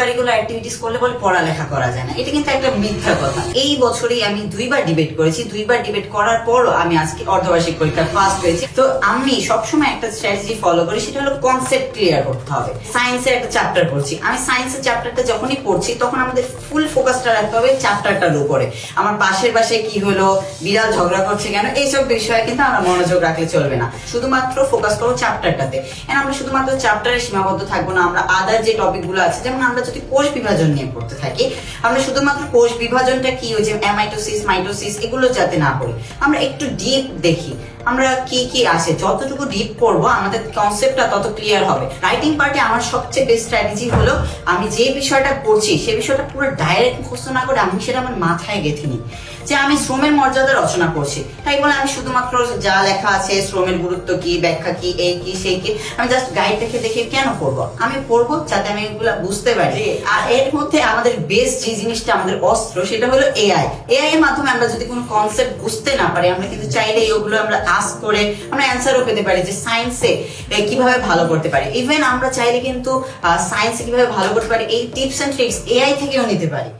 Curricular activities করলে বলে পড়ালেখা করা যায় না। এটা কিন্তু একটা মিথ্যা কথা। এই বছরেই আমি দুইবার ডিবেট করেছি। দুইবার ডিবেট করার পরও আমি আজকে অর্ধবার্ষিক পরীক্ষা ফার্স্ট হয়েছি। তো আমি সবসময় একটা স্ট্র্যাটেজি ফলো করি, সেটা হলো কনসেপ্ট ক্লিয়ার করতে হবে। সায়েন্সের একটা চ্যাপ্টার পড়ছি। আমি সায়েন্সের চ্যাপ্টারটা যখনই পড়ছি, তখন আমাদের ফুল ফোকাসটা রাখতে হবে চ্যাপ্টারটার উপরে। আমার পাশের পাশে কি হলো, বিড়াল ঝগড়া করছে কেন, এইসব বিষয়ে কিন্তু আমরা মনোযোগ রাখলে চলবে না। শুধুমাত্র ফোকাস করব চ্যাপ্টারটাতে আমরা শুধুমাত্র চ্যাপ্টারে সীমাবদ্ধ থাকব না, আমরা আদার যে টপিকগুলো আছে, যেমন আমরা যদি কোষ বিভাজন নিয়ে পড়তে থাকি, আমরা শুধুমাত্র কোষ বিভাজনটা কি ওই যে অ্যামাইটোসিস মাইটোসিস এগুলো যাতে না করি আমরা একটু ডিপ দেখি। আমরা কি কি আছে? যতটুকু ডিপ পড়ব আমাদের কনসেপ্টটা তত ক্লিয়ার হবে। রাইটিং পার্টে আমার সবচেয়ে বেস্ট স্ট্র্যাটেজি হলো আমি যে বিষয়টা পড়ছি সে বিষয়টা পুরো ডাইরেক্ট মুখস্থ না করে আমি সেটা আমার মাথায় গেঁথে নিই যে আমি শ্রমের মর্যাদা রচনা করছি। তাই বলে আমি শুধুমাত্র যা লেখা আছে শ্রমের গুরুত্ব কি ব্যাখ্যা কি এই কি সেই কি আমি জাস্ট গাইড দেখে দেখে কেন পড়ব? আমি পড়ব যাতে আমি এগুলা বুঝতে পারি। আর এর মধ্যে আমাদের বেস্ট যে জিনিসটা আমাদের অস্ত্র সেটা হলো এআই এআই এর মাধ্যমে আমরা যদি কোনো কনসেপ্ট বুঝতে না পারি আমরা কিন্তু চাইলে ওগুলো আমরা আস্ক করে আমরা অ্যান্সারও পেতে পারি যে সায়েন্সে কীভাবে ভালো করতে পারি। ইভেন আমরা চাইলে কিন্তু সায়েন্সে কীভাবে ভালো করতে পারি, এই টিপস অ্যান্ড ট্রিক্স এআই থেকেও নিতে পারি।